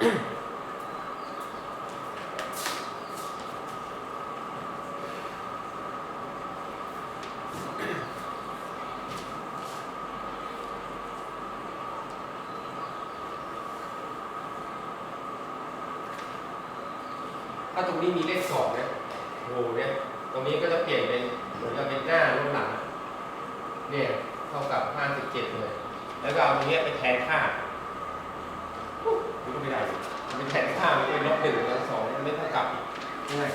ถ้าตรงนี้มีเลขสองเนี่ยโอ้โหเนี่ย ตรงนี้ก็จะเปลี่ยนเป็นเหมือนกับเป็นหน้าลงหลัง เนี่ย เท่ากับห้าสิบเจ็ดเลย แล้วก็เอาตรงนี้ไปแทนค่า ไม่ได้มันเป็นแทนค่ามันเป็นลบหนึ่งลบสองมันไม่เท่ากับง่าย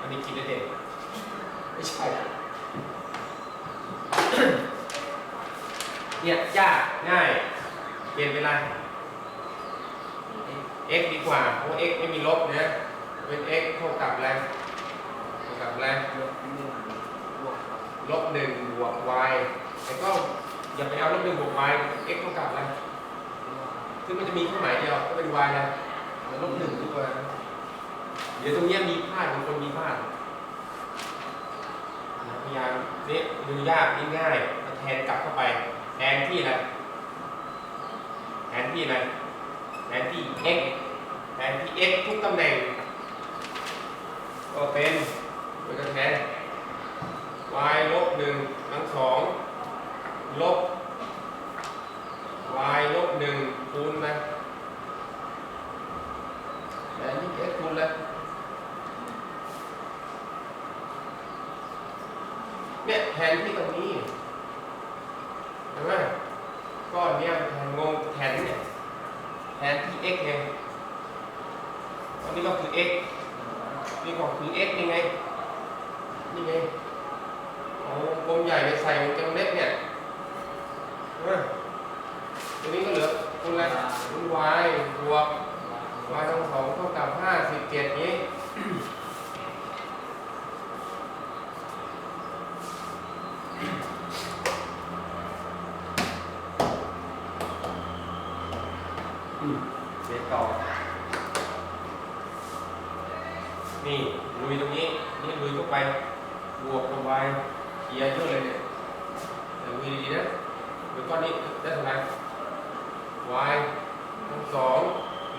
อันนี้คิดได้เด็กไม่ใช่เนี่ยยากง่ายเปลี่ยนเป็นอะไร x ดีกว่าเพราะ x ไม่มีลบนะเป็น x เท่ากับอะไรเท่ากับอะไรลบหนึ่งบวกลบหนึ่งบวก y แต่ก็อย่าไปเอาลบหนึ่งบวก y x เท่ากับอะไร ซึ่งมันจะมีเครื่องหมายเดียวก็เป็น y นะแล้วลบหนึ่งดีกว่าเดี๋ยวตรงนี้มีพลาดบางคนมีพลาดพยายามนี่ดูยากนี่ง่ายเอาแทนกลับเข้าไปแทนที่อะไรแทนที่อะไรแทนที่ x แทนที่ x ทุกตำแหน่งก็เป็นโดยการแทน y ลบหนึ่งทั้งสองลบ y ลบหนึ่งคูณมาแต่นี่ x คูณเลยเนี่ยแทนที่ตรงนี้เห็นไหมก้อนเนี้ยแทนงงแทนเนี่ยแทนที่ x ไงอันนี้ก็คือ x นี่ก็คือ x ยังไง นี่ไงเอาวงกลมใหญ่ไปใส่วงกลมเล็กเนี่ยตัวนี้ก็เหลือคุณอะไรคุณ y บวก y ทั้งสองเท่ากับห้าสิบเจ็ดนี้ อืมเดี๋ยวต่อ นี่ลุยตรงนี้ นี่ลุยเข้าไปบวกกับ y เกียร์เยอะเลยเนี่ยแต่ลุยดีนะเดี๋ยวก้อนนี้ได้เท่าไหร่ y ทั้งสอง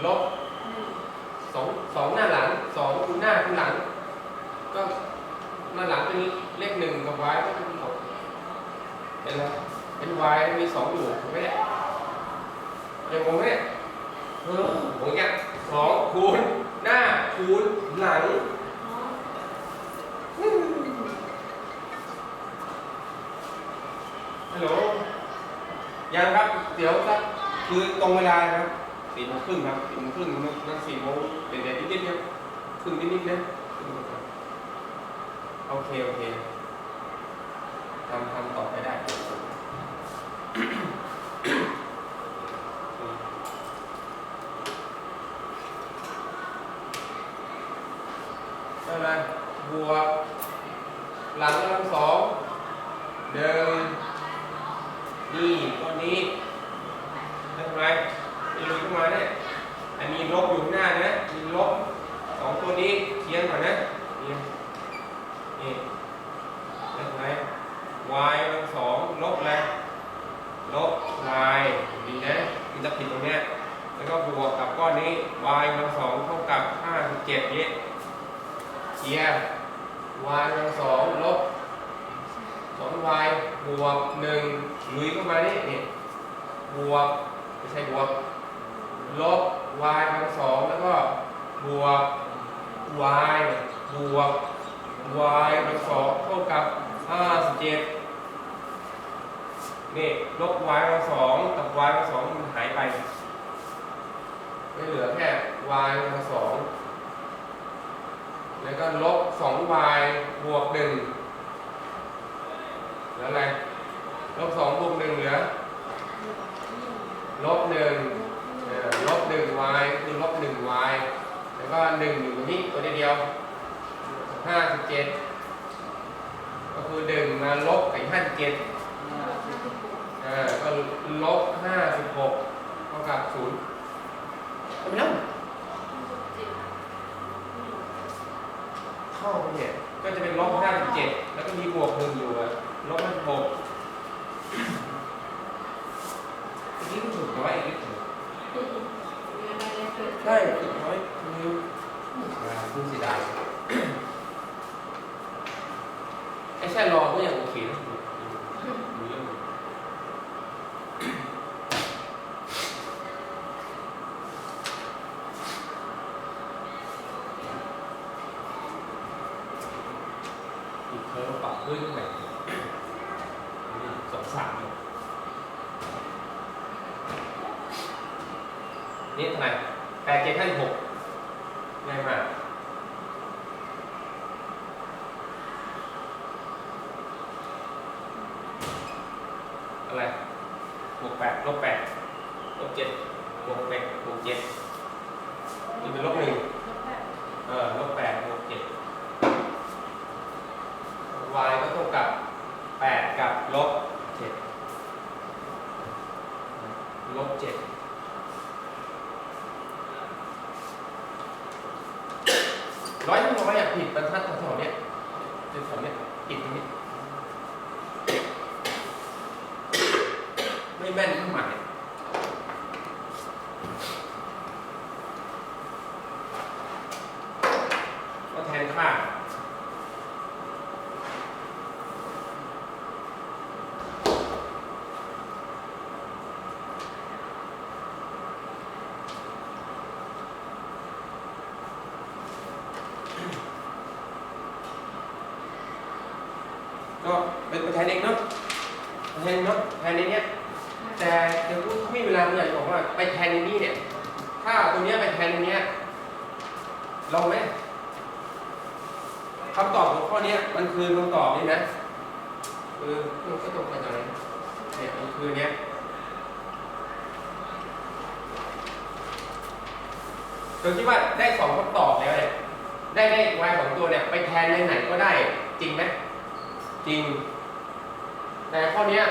ลบสองสองหน้าหลังสองคูณหน้าคูณหลัง ก็หน้าหลังเป็นเลขหนึ่งกับ y ก็เป็นสองเป็นอะไรเป็น y มีสองอยู่ถูกไหมเนี่ยยังงงไหมเนี่ยเออผมเนี่ยสองคูณ หน้าคูณหลังฮัลโหลยังครับ เดี๋ยวสักคือตรงเวลานะครับสี่โมงครึ่งครับสี่โมงครึ่งนั่นสี่โมงเด็ดๆนิดๆครับครึ่งนิดๆนะโอเค โอเคทำทำต่อไปได้ อะไรบวก หลังกำลังสองหนึ่งนี่ก้อนนี้ได้ทำไรมีลุยเข้ามาเนี่ยอันนี้ลบอยู่ข้างหน้านะมีลบสองตัวนี้เคียงก่อนนะนี่นี่ได้ทำไร y กำลังสองลบอะไรลบ y ดีนะ มันจะผิดตรงเนี้ยแล้วก็บวกกับก้อนนี้ y กำลังสองเท่ากับห้าสิบเจ็ดนี้เคียง y กำลังสองลบสอง y บวกหนึ่งลุยเข้ามานี่นี่บวกไม่ใช่บวกลบ y กำลังสองแล้วก็บวก y บวก y กำลังสองเท่ากับห้าสิบเจ็ด นี่ลบ y กำลังสองกับ y กำลังสองมันหายไปไม่เหลือแค่ y กำลังสองแล้วก็ลบ 2y บวก1เหลืออะไรลบ2บวก1เหลือลบ1ลบ 1y คือลบ 1y แล้วก็ 1 อยู่ตรงนี้ตัวเดียว57ก็คือ 1 มาลบกับ57 ห้าสิบเออก็ลบ56เท่ากับ0เอาไปแล้วเข้าไปเนี่ยก็จะเป็นลบห้าสิบเจ็ดแล้วก็มีบวกหนึ่งอยู่อะลบห้าสิบหกอันนี้ก็ถูกแต่ว่าอีกนิดหนึ่งใช่ฝึกน้อยนิ้วอ่าคุณสีดายไอ้แค่รอก็ยังโอเคนะมีเรื่อง อี กเทอมปรับขึ้นไหนสองสามนี่เท่าไหร่แปดเจ็ดห้าสิบหกง่ายมากอะไรบวกแปดลบแปดลบเจ็ดบวกแปดบวกเจ็ดนี่เป็นลบหนึ่งเออลบแปดบวกเจ็ด y ก็เท่ากับ 8 กับลบ7ลบ7ร้อยทั้งร้อยอยากผิดบรรทัดแถวๆเนี้ยแถวเนี้ยผิดตรงนี้ ไม่แม่นเครื่องหมายก็แทนค่า ก็ เป็นแทนเองเนาะแทนเนาะแทนในเนี้ยแต่เดี๋ยวเขาไม่มีเวลาผมอยากจะบอกว่าไปแทนในนี้เนี่ย ถ้าตรงเนี้ยไปแทนในเนี้ยลองไหมคำตอบของข้อนี้มันคือคำตอบนี่นะคือมันก็ตรงกันอย่างไรเนี่ยมันคือเนี้ยโดยที่ว่าได้สองคำตอบแล้วเนี่ยได้ได้วายสองตัวเนี่ยไปแทนในไหนก็ได้จริงไหมจริง แต่ข้อนี้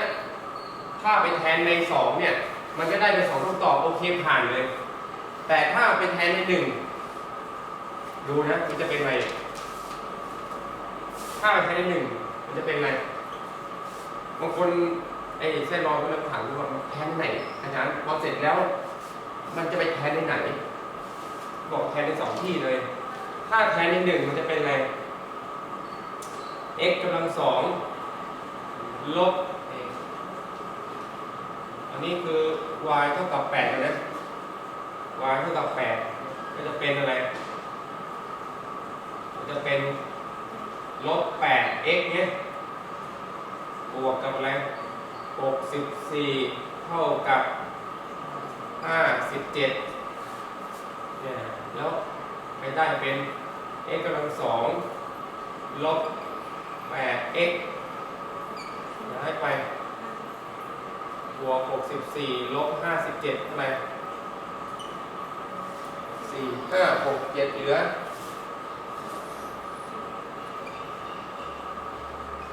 ถ้าไปแทนในสองเนี่ยมันก็ได้เป็นสองคำตอบโอเคผ่านเลย แต่ถ้าไปแทนในหนึ่งดูนะมันจะเป็นอะไรถ้าไปแทนในหนึ่งมันจะเป็นอะไรบางคนไอ้เส้นรอยก็เริ่มถามว่าแทนไหนอาจารย์พอเสร็จแล้ว มันจะไปแทนในไหน บอกแทนในสองที่เลย ถ้าแทนในหนึ่งมันจะเป็นอะไร x กำลังสอง ลบ x อันนี้คือ y เท่ากับแปดนะ y เท่ากับแปดก็จะเป็นอะไรก็จะเป็นลบแปด x เนี่ยบวกกับอะไรหกสิบสี่เท่ากับห้าสิบเจ็ดเนี่ยแล้วไปได้เป็น x กำลังสองลบ 8x ย้ายไป บวก 64 ลบ 57เท่าไหร่4 5 6 7 เหลือ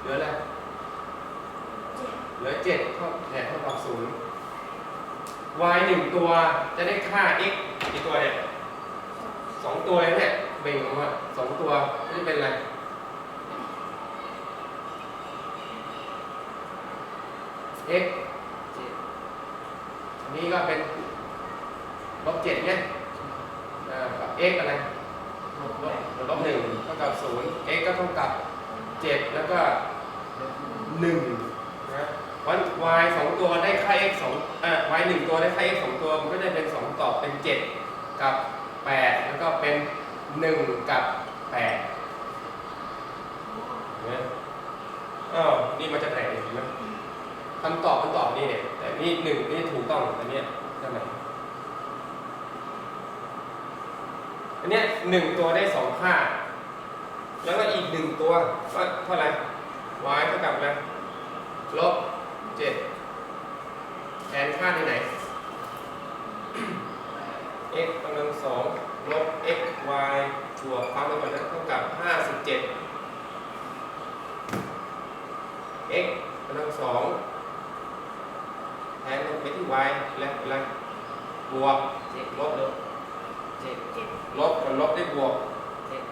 เหลืออะไร เหลือ 7 เท่าแทนเท่ากับ 0 y หนึ่งตัวจะได้ค่า x กี่ตัวเนี่ยสองตัวเนี่ยเบ่งออกมาสองตัวก็จะเป็นอะไร x เจ็ดอันนี้ก็เป็นลบเจ็ดเนี่ยอ่ากับ x อะไรลบลบลบหนึ่งเท่ากับศูนย์ x ก็เท่ากับเจ็ดแล้วก็หนึ่งนะวัน y สองตัวได้ค่า x สองอ่อ y หนึ่งตัวได้ค่า x สองตัวมันก็ได้เป็นสองตอบเป็นเจ็ดกับแปดแล้วก็เป็นหนึ่งกับแปดเห็นไหมอ้าวนี่มาจากไหน คำตอบคำตอบนี่เนี่ยแต่นี่หนึ่งนี่ถูกต้องอันเนี้ยทำไมอันเนี้ยหนึ่งตัวได้สองค่า แล้วก็อีกหนึ่งตัวก็เท่าไหร่ y เท่ากับอะไรลบเจ็ดแทนค่าที่ไหน x กำลังสองลบ x y บวกความไปก่อนนเท่ากับห้าสิบเจ็ด x กำลังสอง ทนลงไปที่ y และอะไรบวกเจ็ดลบลบเจ็ดเจ็ดลบกับลบได้บวกเจ็ด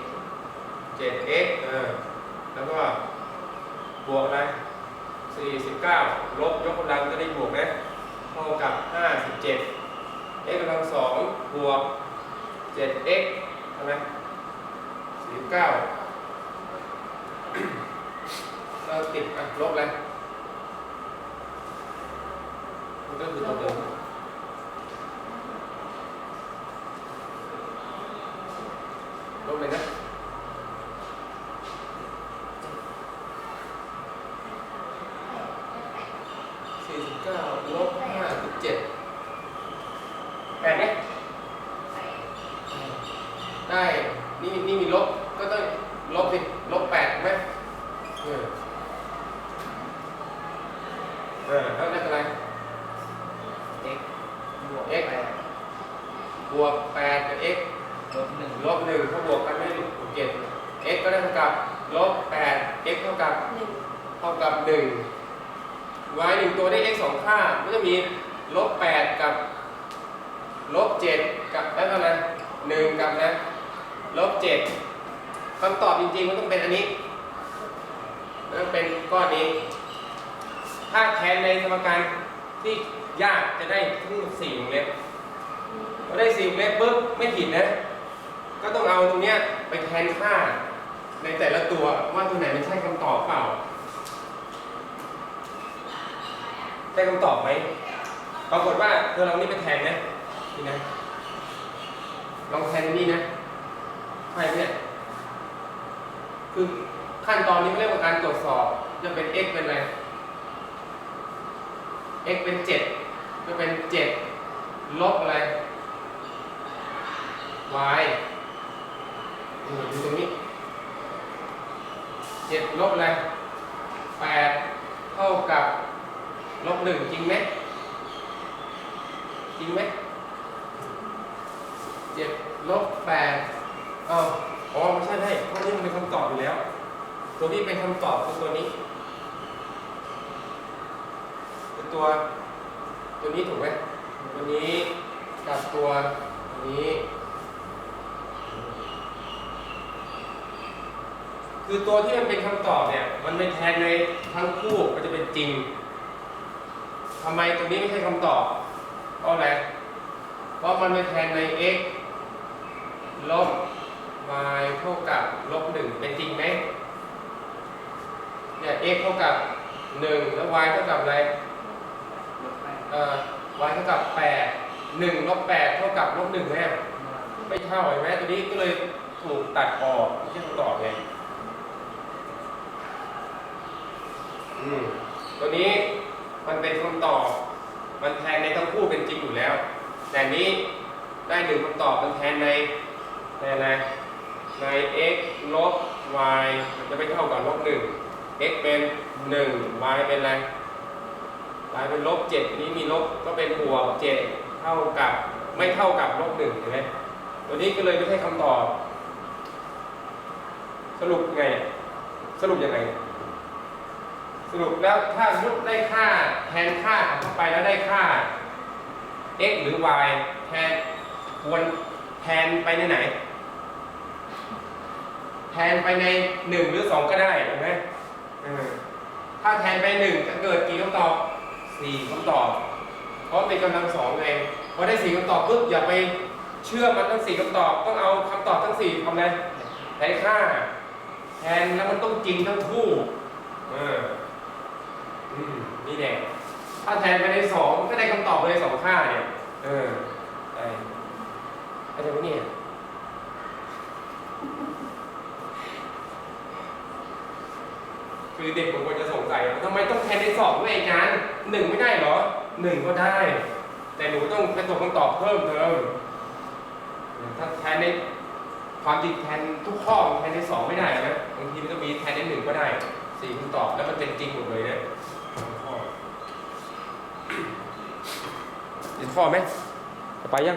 x 7x เออแล้วก็บวกอะไร49ลบยกกำลังก็ได้บวกนะเท่ากับ57 x กำลัง2บบวก 7x ใช่ไหม49เราติดอะลบเลย มันก็คือตัวเดิมลบเลยนะสี่สิบเก้าลบห้าสิบเจ็ดแปดเนี่ยได้ นี่นี่มีลบ ก็ต้องลบสิลบแปดไหมเออเออแล้วได้อะไร x บวก x แปด บวกแปดกับ x ลบหนึ่งลบหนึ่งถ้าบวกกันไม่บวกเจ็ด x ก็ได้เท่ากับลบแปด x เท่ากับหนึ่งเท่ากับหนึ่ง y หนึ่งตัวได้ x สองค่าก็จะมีลบแปดกับลบเจ็ดกับแล้วก็อะไรหนึ่งกับนะลบเจ็ดคำตอบจริงๆมันต้องเป็นอันนี้มันต้องเป็นก้อนนี้ ถ้าแทนในสมการที่ยากจะได้ทั้งหมดสี่วงเล็บ พอได้สี่เล็บปุ๊บไม่ผิดนะ ก็ต้องเอาตรงเนี้ยไปแทนค่าในแต่ละตัวว่าตัวไหนมันใช่คำตอบเปล่าได้คำตอบไหมปรากฏว่าเธอลองนี่ไปแทนนะนี่นะลองแทนนี่นะใช่ไหมเนี่ยคือขั้นตอนนี้เขาเรียกว่าการตรวจสอบจะเป็น x เป็นอะไร x เป็น 7 จะเป็น 7 ลบอะไร y อยู่ตรงนี้7ลบอะไร8เท่ากับลบหนึ่งจริงไหมจริงไหมเจ็ดลบแปดอ้าวอ๋อไม่ใช่ได้เพราะนี่มันเป็นคำตอบอยู่แล้ว ตัวที่เป็นคำตอบคือตัวนี้เป็นตัวตัวนี้ถูกไหมตัวนี้กับตัวนี้ คือตัวที่มันเป็นคำตอบเนี่ย มันเป็นแทนในทั้งคู่มันจะเป็นจริงทำไมตรงนี้ไม่ใช่คำตอบ เพราะอะไร เพราะมันเป็นแทนใน x ลบ y เท่ากับลบหนึ่งเป็นจริงไหมเนี่ย x เท่ากับหนึ่งแล้ว y เท่ากับอะไรเอ่อ y เท่ากับแปดหนึ่งลบแปดเท่ากับลบหนึ่งไหมไม่เท่าเห็นไหมตัวนี้ก็เลยถูกตัดออกไม่ใช่คำตอบไง อืมตัวนี้มันเป็นคำตอบ มันแทนในทั้งคู่เป็นจริงอยู่แล้ว แต่นี้ได้หนึ่งคำตอบมันแทนในในอะไรใน x ลบ y มันจะไม่เท่ากับลบหนึ่ง x เป็นหนึ่ง y เป็นอะไร y เป็นลบเจ็ดอันนี้มีลบก็เป็นบวกเจ็ดเท่ากับไม่เท่ากับลบหนึ่งเห็นไหมตัวนี้ก็เลยไม่ใช่คำตอบ สรุปไง สรุปยังไง สรุปแล้วถ้ามุดได้ค่าแทนค่าเข้าไปแล้วได้ค่า x หรือ y แทนควรแทนไปในไหน แทนไปในหนึ่งหรือสองก็ได้เห็นไหมถ้าแทนไปหนึ่งจะเกิดกี่คำตอบสี่คำตอบ เพราะเป็นกำลังสองไงพอได้สี่คำตอบปุ๊บอย่าไปเชื่อมันทั้งสี่คำตอบ ต้องเอาคำตอบทั้งสี่ทำไงแทนค่า แทนแล้วมันต้องจริงทั้งคู่ เออ นี่แน่ถ้าแทนไปในสองก็ได้คำตอบเลยสองค่าเนี่ย เออได้อะไรวะเนี่ยคือเด็กบางคนจะสงสัยว่าทำไมต้องแทนในสองด้วยอาจารหนึ่งไม่ได้เหรอหนึ่งก็ได้ แต่หนูต้องเป็นตัวคำตอบเพิ่มเติมถ้าแทนในความจริงแทนทุกข้อแทนในสองไม่ได้นะบางทีมันก็มีแทนในหนึ่งก็ได้สี่คำตอบแล้วมันเป็นจริงหมดเลยนะ ข้อไหมไปยัง